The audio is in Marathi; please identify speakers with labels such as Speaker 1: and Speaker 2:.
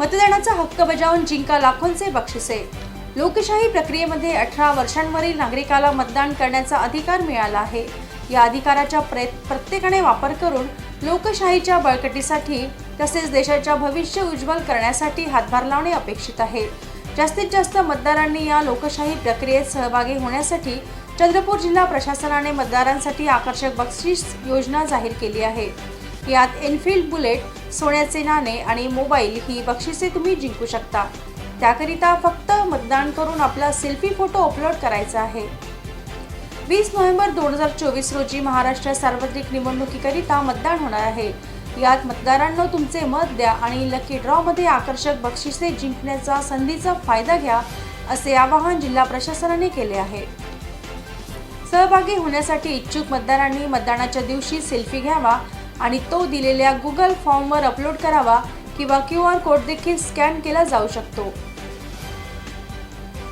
Speaker 1: मतदानाचा हक्क बजावून जिंका लाखोंचे बक्षिसे. लोकशाही प्रक्रियेमध्ये अठरा वर्षांवरील नागरिकाला मतदान करण्याचा अधिकार मिळाला आहे. या अधिकाराच्या प्रयत् प्रत्येकाने वापर करून लोकशाहीच्या बळकटीसाठी तसेच देशाच्या भविष्य उज्ज्वल करण्यासाठी हातभार लावणे अपेक्षित आहे. जास्तीत जास्त मतदारांनी या लोकशाही प्रक्रियेत सहभागी होण्यासाठी चंद्रपूर जिल्हा प्रशासनाने मतदारांसाठी आकर्षक बक्षीस योजना जाहीर केली आहे. यात एनफिल्ड बुलेट सोन्याचे नाणे आणि मोबाईल ही बक्षिसे तुम्ही जिंकू शकता. त्याकरिता फक्त मतदान करून आपला सेल्फी फोटो अपलोड करायचा आहे. वीस नोव्हेंबर दोन हजार चोवीस रोजी महाराष्ट्र सार्वत्रिक निवडणुकीकरिता मतदान होणार आहे. यात मतदारांना तुमचे मत द्या आणि लकी ड्रॉमध्ये आकर्षक बक्षिसे जिंकण्याचा संधीचा फायदा घ्या असे आवाहन जिल्हा प्रशासनाने केले आहे. सहभागी होण्यासाठी इच्छुक मतदारांनी मतदानाच्या दिवशी सेल्फी घ्यावा आणि तो दिलेल्या गुगल फॉर्मवर अपलोड करावा किंवा क्यू आर कोड देखील स्कॅन केला जाऊ शकतो.